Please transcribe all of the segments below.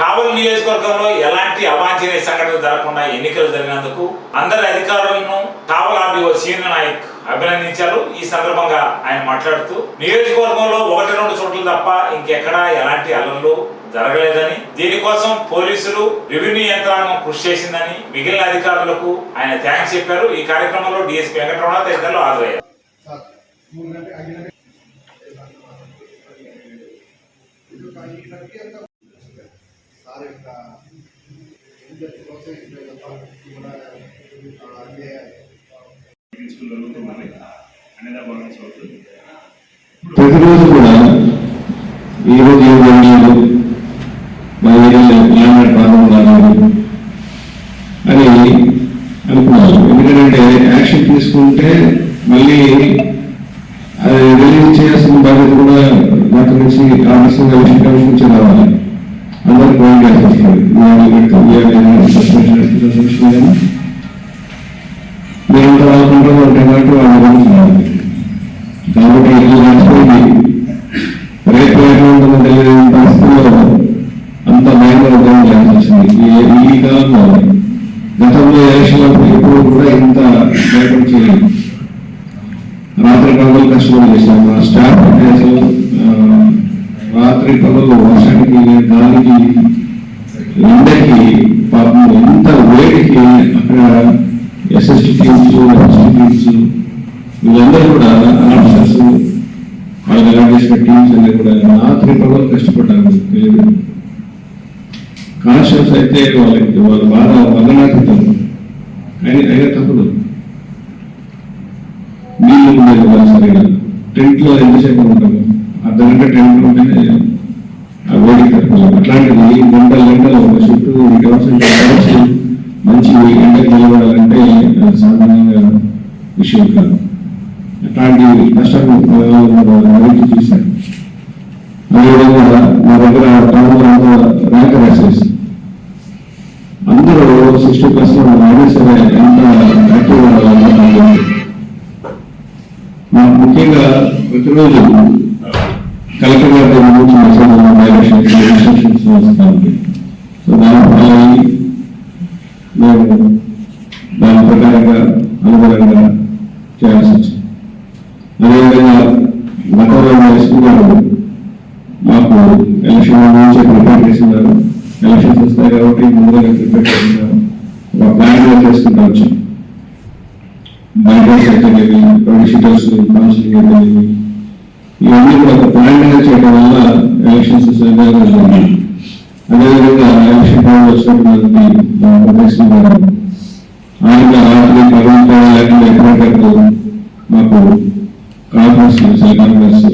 కావలి నియోజకవర్గంలో ఎలాంటి అవాంఛనీయ సంఘటనలు జరగకుండా ఎన్నికలు జరిగినందుకు అందరి అధికారులను కావల్ ఆర్డీఓ సీనియర్ నాయక్ అభినందించారు. ఈ సందర్భంగా ఆయన మాట్లాడుతూ నియోజకవర్గంలో ఒకటి రెండు చోట్ల తప్ప ఇంకెక్కడా ఎలాంటి అల్లర్లు జరగలేదని దీనికోసం పోలీసులు రెవెన్యూ యంత్రాంగం కృషి చేసిందని మిగిలిన అధికారులకు ఆయన థ్యాంక్స్ చెప్పారు. ఈ కార్యక్రమంలో డిఎస్పీ వెంకటరమణ తదితరులు హాజరయ్యారు. సార్ యొక్క కూడా ప్రతిరోజు కూడా ఈ రోజు ఏం జరిగింది? మరి ల్యాండ్ ప్రాబ్లం కాలేదు అని అనుకున్నాను ఎందుకంటే యాక్షన్ తీసుకుంటే మళ్ళీ అది రిలీజ్ చేయాల్సిన బాధ్యత కూడా నాకు నుంచి కమిషన్ కమిషన్ నుంచి రావాలి అందరికి ఫోన్ చేస్తారు సస్పెన్షన్ కానీ ఎస్ఎస్టీ టీమ్స్ ఎస్ఎస్టీ టీమ్స్ వీళ్ళందరూ కూడా ఆఫీసర్స్ వాళ్ళకి అలాట్ చేసిన టీమ్స్ అన్నీ కూడా రాత్రి పగలు కష్టపడ్డారు. తెలియదు కాన్షియస్ అయితే వాళ్ళకి వాళ్ళ బాధ వర్ణనాతీతం కానీ అయినా తప్పదు. నీళ్ళు ఉండేది కదా సరిగా. టెంట్లో ఎంతసేపు ఉంటాము అర్ధగంట టెంట్ ఉంటేనే ఆ వేడి అట్లాంటిది గంటల గంటలు చుట్టూ అవర్స్ మంచి ఎండకు నిలబడాలంటే అది సామాన్యంగా విషయం కాదు అట్లాంటి కష్టాలు అభివృద్ధి చూశాను అదేవిధంగా మా దగ్గర టౌన్ ర్యాంక్ రాసేసి అందరూ సిక్స్టీ ప్లస్ అయినా సరే ఎంత యాక్టివ్ ఉండాలన్నా ముఖ్యంగా ప్రతిరోజు కలెక్టర్ గారి దగ్గర నుంచి మెసేజ్ డైరెక్షన్స్ ఇన్స్ట్రక్షన్స్ వస్తాయి సో దాని ఫాలో అయ్యి మేము దాని ప్రకారంగా అనుగుణంగా చేయాల్సి వచ్చింది. అదేవిధంగా గతంలో ఎస్పీ గారు మాకు ఎలక్షన్ నుంచి ప్రిపేర్ చేసినారు ఎలక్షన్స్ వస్తాయి కాబట్టి ముందుగా ప్రిపేర్ చేసినారు ఒక ప్లాన్ చేసుకుంటూ వచ్చాం. బైటర్స్ అయితేనేవి ప్రొడిషిటర్స్ కౌన్సిలింగ్ అయితేనేవి ఇవన్నీ కూడా ఒక ప్లాన్గా చేయడం వల్ల ఎలక్షన్స్ సరిగ్గా అదేవిధంగా ఎలక్షన్ టైం వచ్చినటువంటి ప్రొఫెషన్ గారు ఆయన రాత్రి పగలతో లేకుండా మాకు conference conference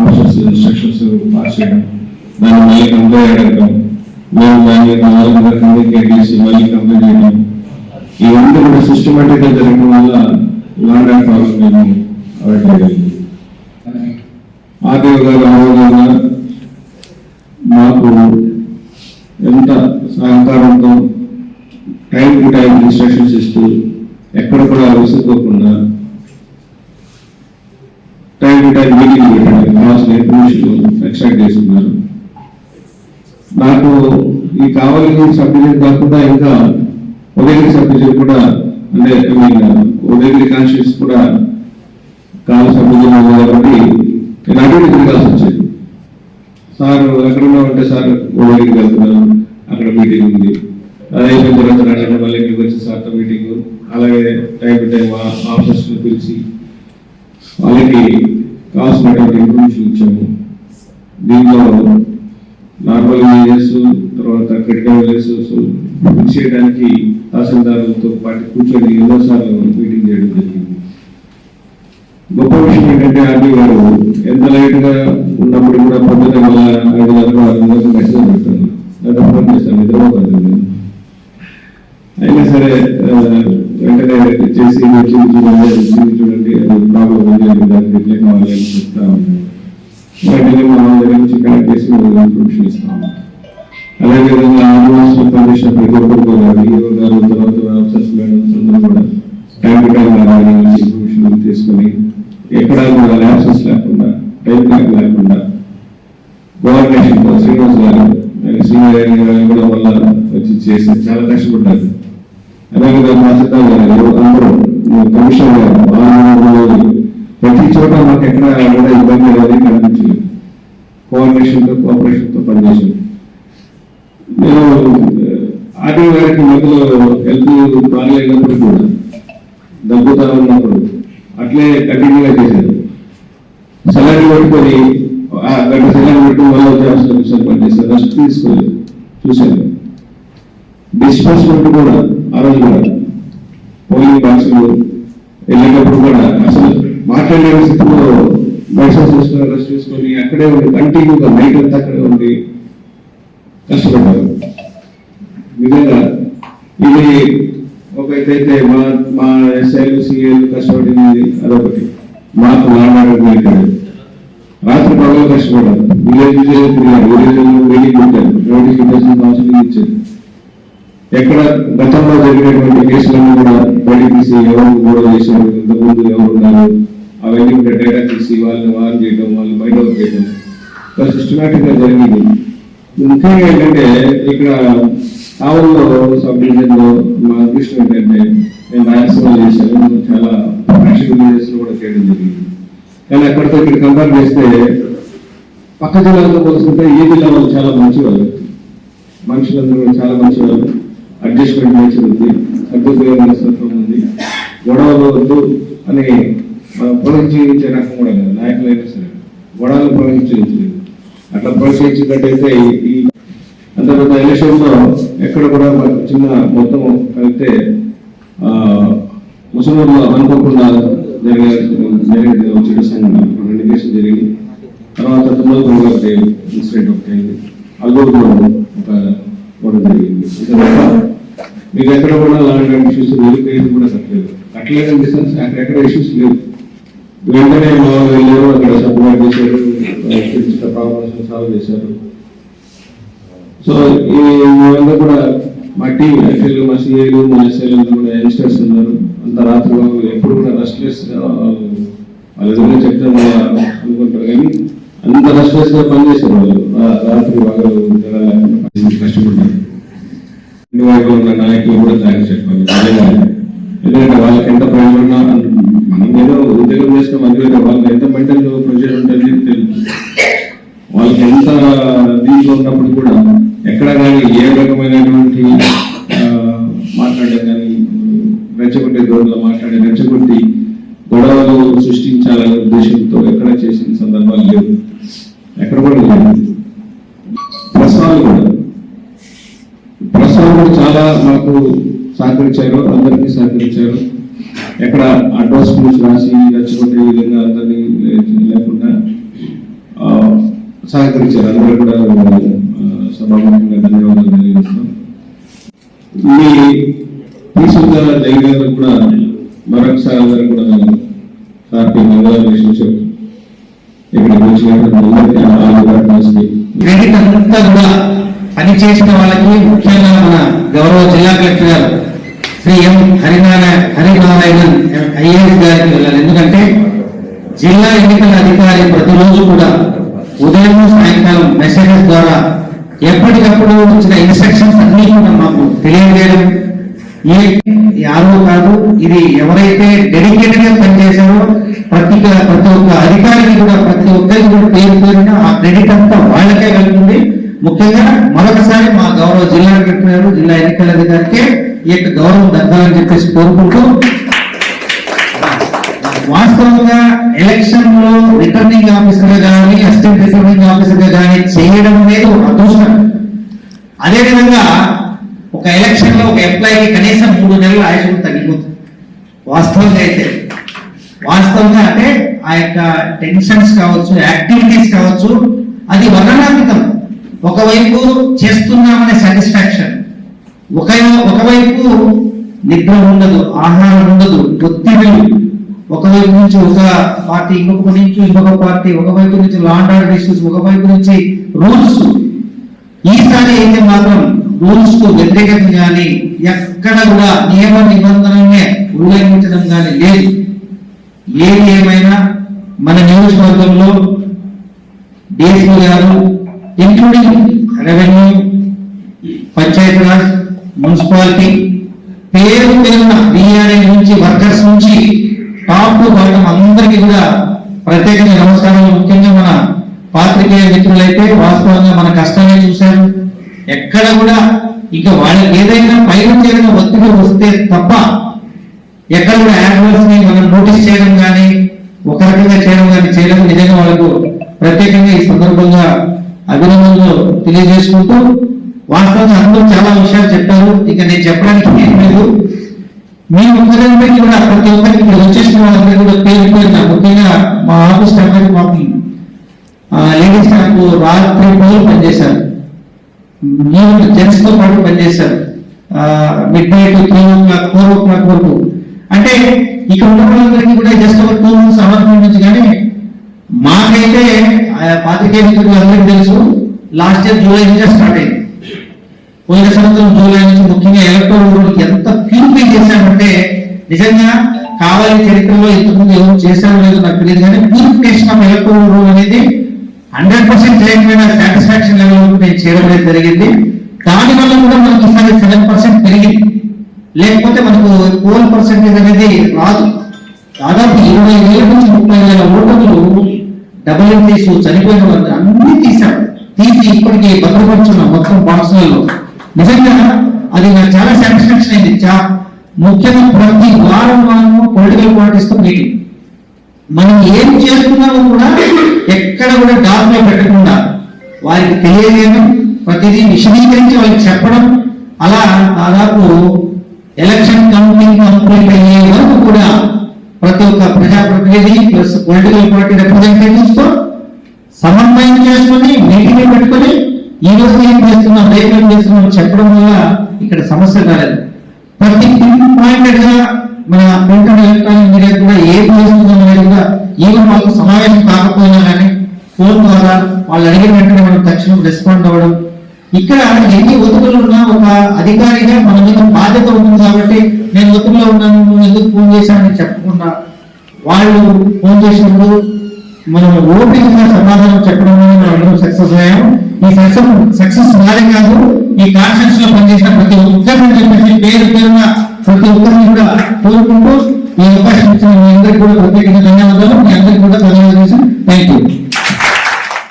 officers instructions pass చేయడం. దాన్ని మళ్ళీ కంప్లైంట్ అడగడం. మేము దాన్ని నాలుగు కమ్యూనికేట్ చేసి మళ్ళీ కంప్లైంట్ చేయడం. ఇవన్నీ కూడా జరగడం వల్ల లాండ్ అండ్ ప్రాబ్లం మేము అవాయిడ్ చేయగలిగింది గారు ఆరోగ్యంగా మాకు ఎంత సహకారంతో టైం టు టైం ఇన్స్ట్రక్షన్స్ ఇస్తూ ఎక్కడ కూడా విసుక్కోకుండా టైం టు టైం మీటింగ్ పెట్టండి కావాల్సిన ఇన్ఫర్మేషన్ ఎక్స్ట్రాక్ట్ చేస్తున్నారు. నాకు ఈ కావాలని సబ్జెక్ట్ కాకుండా ఇంకా ఉదయగిరి సబ్జెక్ట్ కూడా అంటే ఉదయగిరి కాన్షియస్ కూడా కావాలి సబ్జెక్ట్ కాబట్టి నేను అటు తిరగాల్సి వచ్చేది. సార్ ఎక్కడ అంటే సార్ ఉదయగిరికి వెళ్తున్నాను అక్కడ మీటింగ్ ఉంది. అదే తర్వాత మళ్ళీ ఇక్కడికి వచ్చి సార్తో మీటింగ్ అలాగే టైం టు టైం ఆఫీసర్స్ పిలిచి వాళ్ళకి కావాల్సినటువంటి ఇన్ఫర్మేషన్ ఇచ్చాము దీంట్లో నార్మల్ విలేజెస్ తర్వాత క్రిటికల్ విలేజెస్ ఫిక్స్ చేయడానికి తహసీల్దారులతో పాటు కూర్చొని ఎన్నోసార్లు మీటింగ్ చేయడం జరిగింది. గొప్ప విషయం ఏంటంటే ఆర్డీ గారు ఎంత లైట్గా ఉన్నప్పుడు కూడా పొద్దున వల్ల ఐదు గంటల ఆరు గంటలకు మెసేజ్ పెడతాను లేదా ఫోన్ చేస్తాను నిద్రపోతుంది అయినా సరే వెంటనే చేసి వచ్చి చూడండి వచ్చి చూడండి అది ప్రాబ్లం ఉంది అని దానికి ఎట్లా కావాలి అని చెప్తా ఉన్నాను వెంటనే మా దగ్గర నుంచి కనెక్ట్ చేసి మేము ఇన్ఫర్మేషన్ అలాగే విధంగా ఆదివాసీ కమిషన్ ప్రతి ఒక్కరు కూడా ఈవో గారు తర్వాత ఆఫీసర్స్ మేడమ్స్ అందరూ కూడా టైం టు టైం అలాగే ఇన్ఫర్మేషన్ తీసుకుని ఎక్కడా కూడా ల్యాబ్సెస్ లేకుండా టైం బ్యాక్ లేకుండా కోఆర్డినేషన్తో శ్రీనివాస్ గారు సీనియర్ ఆయన వల్ల వచ్చి చేసి చాలా కష్టపడ్డారు. అదేవిధంగా మా సిద్ధార్థ గారు అందరూ కమిషనర్ గారు ప్రతి చోట మాకు ఎక్కడ కూడా ఇబ్బంది అనేది కనిపించలేదు. కోఆర్డినేషన్తో కోఆపరేషన్తో పనిచేసింది నేను ఆర్టీఓ గారికి మధ్యలో హెల్త్ బాగాలేనప్పుడు కూడా దగ్గుతా ఉన్నప్పుడు అట్లే కంటిన్యూగా చేశారు. సెలరీ పట్టుకొని ఆ గంట సెలరీ పెట్టుకుని మళ్ళీ వచ్చి హాస్పిటల్ పనిచేశారు రెస్ట్ తీసుకోలేదు చూశారు. డిస్పర్స్మెంట్ కూడా ఆ రోజు కూడా. పోలింగ్ బాక్సులు వెళ్ళేటప్పుడు కూడా అసలు మాట్లాడే స్థితిలో లైసెన్స్ తీసుకొని రెస్ట్ తీసుకొని అక్కడే ఉండి కంటిన్యూగా నైట్ అంతా అక్కడే ఉండి కష్టపడ్డారు. నిజంగా ఇది ఒక ఎత్తైతే మా మా ఎస్ఐలు సిఐలు కష్టపడింది అదొకటి. మాకు మాట్లాడడం ఇక్కడ రాత్రి పగలు కష్టపడ్డారు విలేజ్ విలేజ్ తిరిగారు విలేజ్ మీటింగ్ పెట్టారు నోటీస్ ఇవ్వాల్సిన కౌన్సిలింగ్ ఇచ్చారు ఎక్కడ గతంలో జరిగినటువంటి కేసులను కూడా బయటికి తీసి ఎవరు గొడవ చేశారు ఇంతకుముందు ఎవరు ఉన్నారు అవన్నీ కూడా డేటా తీసి వాళ్ళని వాన్ చేయడం వాళ్ళని బయట చేయడం సిస్టమేటిక్గా జరిగింది. ముఖ్యంగా ఏంటంటే ఇక్కడ ఆ ఊళ్ళో సబ్ డివిజన్లో మా అదృష్టం ఏంటంటే నేను రాయలసీమ చేశాను. చాలా ఫ్యాషన్ విలేజెస్లో కూడా చేయడం జరిగింది. కానీ అక్కడితో ఇక్కడ కంపేర్ చేస్తే పక్క జిల్లాలతో పోల్చుకుంటే ఈ జిల్లా వాళ్ళు చాలా మంచివాళ్ళు. మనుషులందరూ చాలా మంచివాళ్ళు. అడ్జస్ట్మెంట్ నేచర్ ఉంది. సర్దుకునే మనస్తత్వం ఉంది. గొడవలు వద్దు అని ప్రోత్సహించే రకం కూడా కాదు. నాయకులైనా సరే గొడవలు ప్రోత్సహించలేదు. అట్లా ప్రోత్సహించినట్టయితే ఈ- ఈ ఎలక్షన్లో ఎక్కడ కూడా మనకు చిన్న మొత్తం కలిపితే ఆ, అనుకోకుండా జరిగే జరిగేది వచ్చే సంఘటన. రెండు కేసులు జరిగింది తర్వాత తుమ్మలపల్లి ఒకటి ఇన్సిడెంట్ ఒకటి అయింది. అల్లూరులో ఒక గొడవ జరిగింది. మీకు ఎక్కడ కూడా అలాంటి ఇష్యూస్ వెలుగు కూడా కట్టలేదు. కట్టలేదు ఇన్ ది సెన్స్ అక్కడ ఎక్కడ ఇష్యూస్ లేవు. వెంటనే మా వెళ్ళారు అక్కడ సపోర్ట్ చేశారు ప్రాబ్లమ్స్ సాల్వ్ చేశారు. సో ఈ మేమంతా కూడా మా టీం యాక్చువల్గా మా సిఐలు మా ఎస్ఐలు కూడా యంగ్స్టర్స్ ఉన్నారు అంత రాత్రి ఎప్పుడు కూడా రెస్ట్లెస్ వాళ్ళ ఏదైనా చెప్తే అనుకుంటారు కానీ అంత రెస్ట్లెస్గా పనిచేస్తారు వాళ్ళు. రాత్రి వాళ్ళు కష్టపడ్డారు అన్ని వైపు ఉన్న నాయకులు కూడా థ్యాంక్స్ చెప్పాలి. ఎందుకంటే వాళ్ళకి ఎంత ప్రెషర్ ఉన్నా మనం ఏదో ఉద్యోగం చేసిన మధ్య వాళ్ళకి ఎంత మెంటల్ ప్రెషర్ ఉంటుంది తెలుసు వాళ్ళకి ఎంత దీంట్లో ఉన్నప్పుడు కూడా ఏ రకమైనటువంటి మాట్లాడే కానీ రెచ్చగొట్టే దోడులో మాట్లాడే రెచ్చగొట్టి గొడవలు సృష్టించాలనే ఉద్దేశంతో ఎక్కడ చేసిన సందర్భాలు లేవు. ఎక్కడ కూడా లేదు ప్రసాదాలు కూడా ప్రసాదం కూడా చాలా మాకు సహకరించారు అందరికీ సహకరించారు. ఎక్కడ అడ్వాన్స్ స్కూల్స్ రాసి రెచ్చగొట్టే విధంగా అందరినీ లేకుండా సహకరించారు. అందరూ కూడా సభాముఖంగా ధన్యవాదాలు తెలియజేస్తాం మీ తీసుకున్న జగన్ కూడా మరొకసారి అందరూ కూడా మనం హ్యాపీ కంగ్రాచులేషన్స్ ఇక్కడ వచ్చినటువంటి అందరికీ క్రెడిట్ అంతా కూడా పనిచేసిన వాళ్ళకి ముఖ్యంగా మన గౌరవ జిల్లా కలెక్టర్ గారు శ్రీ ఎం హరినారాయణ హరినారాయణన్ ఐఏఎస్ గారికి వెళ్ళాలి ఎందుకంటే జిల్లా ఎన్నికల అధికారి ప్రతిరోజు కూడా ఉదయం సాయంకాలం మెసేజెస్ ద్వారా ఎప్పటికప్పుడు వచ్చిన ఇన్స్ట్రక్షన్స్ అన్ని కూడా మాకు తెలియజేయడం. ఏ యారో కాదు ఇది ఎవరైతే డెడికేటెడ్గా పనిచేశారో ప్రతి ప్రతి ఒక్క అధికారికి కూడా ప్రతి ఒక్కరికి కూడా పేరు పేరున ఆ క్రెడిట్ అంతా వాళ్ళకే వెళ్తుంది. ముఖ్యంగా మరొకసారి మా గౌరవ జిల్లా కలెక్టర్ జిల్లా ఎన్నికల అధికారికి ఈ యొక్క గౌరవం దక్కాలని చెప్పేసి కోరుకుంటూ వాస్తవంగా ఎలక్షన్లో రిటర్నింగ్ ఆఫీసర్గా కానీ అసిస్టెంట్ రిటర్నింగ్ ఆఫీసర్గా కానీ చేయడం అనేది ఒక అదృష్టం అదేవిధంగా ఒక ఎలక్షన్లో ఒక ఎంప్లాయీకి కనీసం మూడు నెలల ఆయుష్ తగ్గిపోతుంది. వాస్తవంగా అయితే. వాస్తవంగా అంటే ఆ యొక్క టెన్షన్స్ కావచ్చు యాక్టివిటీస్ కావచ్చు అది వర్ణనాతీతం. ఒకవైపు చేస్తున్నామనే సాటిస్ఫాక్షన్ ఒక ఒకవైపు నిద్ర ఉండదు ఆహారం ఉండదు ఒత్తిడి ఒకవైపు నుంచి ఒక పార్టీ ఇంకొక నుంచి ఇంకొక పార్టీ ఒకవైపు నుంచి లాండ్ ఆర్డర్ ఇష్యూస్ ఒకవైపు నుంచి రూల్స్ ఈసారి అయితే మాత్రం రూల్స్కు వ్యతిరేకత కానీ ఎక్కడ కూడా నియమ నిబంధనలనే ఉల్లంఘించడం కానీ లేదు. ఏది ఏమైనా మన నియోజకవర్గంలో డిఎస్పీ గారు ఇంక్లూడింగ్ రెవెన్యూ పంచాయతీరాజ్ మున్సిపాలిటీ పేరు పేరున డిఆర్ఏ నుంచి వర్కర్స్ నుంచి టాప్ టు బాటం అందరికీ కూడా ప్రత్యేకంగా నమస్కారం ముఖ్యంగా మన పాత్రికేయ మిత్రులైతే వాస్తవంగా మన కష్టమే చూశారు. ఎక్కడ కూడా ఇక వాళ్ళకి ఏదైనా పైన చేరిన ఒత్తిడి వస్తే తప్ప ఎక్కడ కూడా యాడ్వర్స్ని మనం నోటీస్ చేయడం కానీ ఒక రకంగా చేయడం కానీ చేయడం నిజంగా వాళ్ళకు ప్రత్యేకంగా ఈ సందర్భంగా అభినందనలు తెలియజేసుకుంటూ వాస్తవంగా అందరూ చాలా విషయాలు చెప్పారు. ఇక నేను చెప్పడానికి ఏం లేదు. మీ ఒక్కరికి కూడా ప్రతి ఒక్కరికి ఇక్కడ వచ్చేసిన వాళ్ళందరికీ కూడా పేరు పేరు ముఖ్యంగా మా ఆఫీస్ స్టాఫ్ మాకు లేడీస్ స్టాఫ్ రాత్రి పనులు పనిచేశారు. ఈవెన్ జెంట్స్తో పాటు పనిచేశారు. Midnight three o'clock four o'clock వరకు. అంటే ఇక్కడ ఉన్న వాళ్ళందరికీ కూడా జస్ట్ ఒక టూ మంత్స్ అవర్ నుంచి కానీ మాకైతే ఆ పాతికేయ మిత్రులు అందరికీ తెలుసు లాస్ట్ ఇయర్ జూలై నుంచి స్టార్ట్ అయింది. పోయిన సంవత్సరం జూలై నుంచి ముఖ్యంగా ఎలక్ట్రోల్ రోడ్కి ఎంత ప్యూరిఫై చేశామంటే నిజంగా కావాలి చరిత్రలో ఇంతకుముందు ఎవరు చేశారో లేదో నాకు తెలియదు కానీ ప్యూరిఫికేషన్ ఆఫ్ ఎలక్ట్రోల్ రోడ్ అనేది హండ్రెడ్ పర్సెంట్ చేయకపోయినా సాటిస్ఫాక్షన్ లెవెల్ వరకు చేయడం అనేది జరిగింది. దాని వల్ల కూడా మనకి ఈసారి సెవెన్ పర్సెంట్ పెరిగింది లేకపోతే మనకు పోల్ పర్సెంటేజ్ అనేది రాదు. దాదాపు ఇరవై వేల నుంచి ముప్పై వేల ఓటర్లు డబుల్ ఎంట్రీస్ చనిపోయిన వాళ్ళు అన్ని తీశారు. తీసి ఇప్పటికీ భద్రపరుచున్నాం మొత్తం బాక్సులలో. నిజంగా అది నాకు చాలా సాటిస్ఫాక్షన్ అయింది. చా ముఖ్యంగా ప్రతి వారం వారము పొలిటికల్ పార్టీస్తో మీటింగ్. మనం ఏం చేస్తున్నామో కూడా ఎక్కడ కూడా డాక్ పెట్టకుండా వారికి తెలియజేయడం ప్రతిదీ విశదీకరించి వాళ్ళకి చెప్పడం అలా దాదాపు ఎలక్షన్ కౌంటింగ్ కంప్లీట్ అయ్యే వరకు కూడా ప్రతి ఒక్క ప్రజాప్రతినిధి ప్లస్ పొలిటికల్ పార్టీ రిప్రజెంటేటివ్స్తో సమన్వయం చేసుకొని మీటింగ్ పెట్టుకొని ఈ రోజు ఏం చేస్తున్నాం రేపు ఏం చేస్తున్నాం చెప్పడం వల్ల ఇక్కడ సమస్య కాలేదు ప్రతి పిన్ మన ప్రింట్ ఎలక్ట్రానిక్ మీడియా కూడా ఏ చేస్తున్నాం అనేది ఈవెన్ వాళ్ళకు సమావేశం కాకపోయినా కానీ ఫోన్ ద్వారా వాళ్ళు అడిగిన వెంటనే మనం తక్షణం రెస్పాండ్ అవ్వడం. ఇక్కడ ఎన్ని ఒత్తులు ఉన్నా ఒక అధికారిగా మన మీద బాధ్యత ఉంటుంది కాబట్టి నేను ఒత్తిడిలో ఉన్నాను ఎందుకు ఫోన్ చేశానని చెప్పకుండా వాళ్ళు ఫోన్ చేసినప్పుడు మనం ఓపెన్ సమాధానం చెప్పడం మనం అందరం సక్సెస్ అయ్యాం. ఈ సక్సెస్ సక్సెస్ నాదే కాదు ఈ కాన్ఫరెన్స్లో పనిచేసిన ప్రతి ఒక్కరిని చెప్పేసి పేరు పేరున ప్రతి ఒక్కరిని కూడా కోరుకుంటూ ఈ అవకాశం ఇచ్చిన మీ అందరికీ కూడా ప్రత్యేకంగా ధన్యవాదాలు. మీ అందరికీ కూడా ధన్యవాదాలు. Thank you